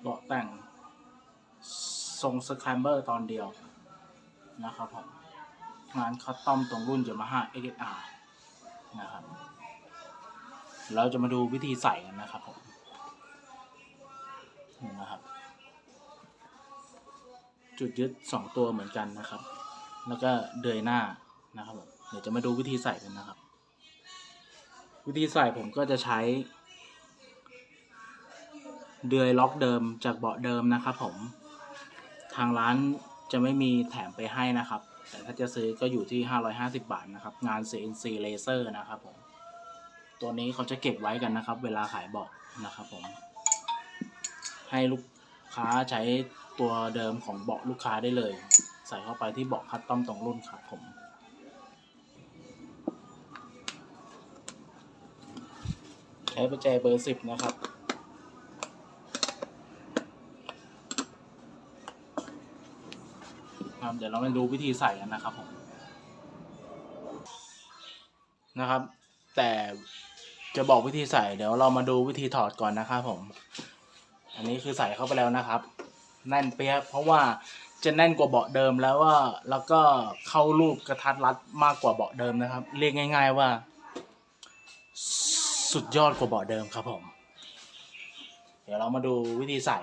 เบาะแต่งทรงสแครมเบอร์ตอนเดียวนะครับผมงานคัสตอมตรงรุ่น Yamaha XR นะครับ เราจะมาดูวิธีใส่กันนะครับผมนี่นะครับ จุดยึดสองตัวเหมือนกันนะครับ แล้วก็เดยหน้านะครับผมเดี๋ยวจะมาดูวิธีใส่กันนะครับ วิธีใส่ผมก็จะใช้ เดือยล็อกเดิมจากเบาะเดิมนะครับผม ทางร้านจะไม่มีแถมไปให้นะครับ แต่ถ้าจะซื้อก็อยู่ที่ 550 บาทนะครับ งาน CNC Laser นะครับผม ตัวนี้เขาจะเก็บไว้กันนะครับ เวลาขายเบาะนะครับผม ให้ลูกค้าใช้ตัวเดิมของเบาะลูกค้าได้เลย ใส่เข้าไปที่เบาะคัสตอมตรงรุ่นครับผมใช้ประแจเบอร์สิบนะครับ ครับ เดี๋ยวเรามาดูวิธีใส่กันนะครับผมนะครับ แต่จะบอกวิธีใส่ เดี๋ยวเรามาดูวิธีถอดก่อนนะครับผม อันนี้คือใส่เข้าไปแล้วนะครับ แน่นเปียเพราะว่าจะแน่นกว่าเบาะเดิมแล้วว่าแล้วก็เข้ารูปกระทัดรัดมากกว่าเบาะเดิมนะครับ เรียกง่าย ๆว่า สุดยอดกว่าเบาะเดิมครับผม เดี๋ยวเรามาดูวิธีใส่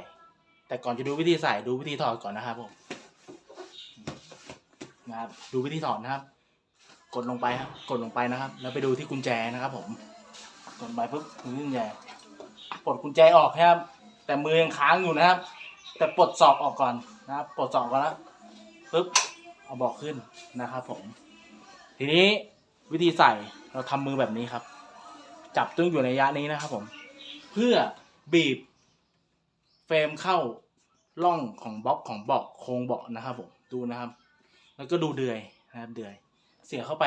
แต่ก่อนจะดูวิธีใส่ดูวิธีถอดก่อนนะครับผม นะครับ ดูวิธีถอดนะครับ กดลงไปครับกดลงไปนะครับ แล้วไปดูที่กุญแจนะครับ ผมกดไปปุ๊บมือกุญแจปลดกุญแจออกครับ แต่มือยังค้างอยู่นะครับ แต่ปลดสอบออกก่อนนะครับปลดสอบก่อนแล้วปุ๊บเอาเบอกขึ้นนะครับ ผม ทีนี้วิธีใส่เราทำมือแบบนี้ครับ จับตึงอยู่ในระยะนี้นะครับ ผม เพื่อบีบเฟรมเข้าร่องของบล็อกของเบาะโครงเบาะนะครับผมดูนะครับ แล้วก็ดูเดือยนะครับเดือย เสียบเข้าไป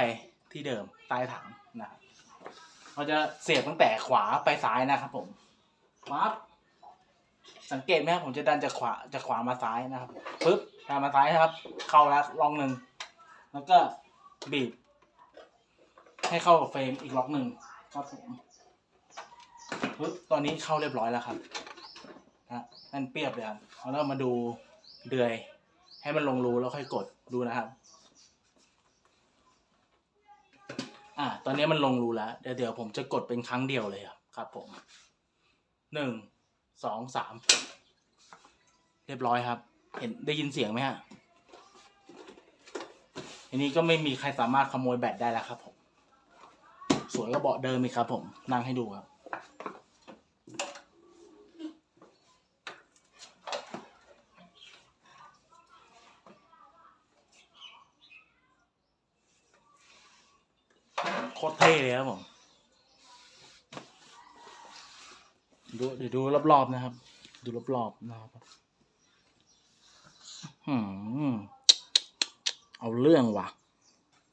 ที่เดิมใต้ถังนะครับเราจะเสียบตั้งแต่ขวาไปซ้ายนะครับผมปั๊บสังเกตไหมครับผมจะดันจากขวาจากขวามาซ้ายนะครับปึ๊บดันมาซ้ายนะครับ เข้าแล้วล็อกหนึ่งแล้วก็บีบ ให้เข้ากับเฟรมอีกล็อกหนึ่งครับผมปึ๊บตอนนี้เข้าเรียบร้อยแล้วครับนะนั่นเปียบเลยครับเอาแล้วมาดูเดือย ให้มันลงรูแล้วค่อยกดดูนะครับ อ่าตอนนี้มันลงรูแล้วเดี๋ยวเดี๋ยวผมจะกดเป็นครั้งเดียวเลยครับผมหนึ่งสองสามเรียบร้อยครับ เห็นได้ยินเสียงไหมฮะทีนี้ก็ไม่มีใครสามารถขโมยแบตได้แล้วครับผม สวยก็เบาะเดิมอีกครับผมนั่งให้ดูครับ โคตรเท่เลยครับผมดูเดี๋ยวดูรอบๆนะครับ ดูรอบๆนะครับเอาเรื่องว่ะ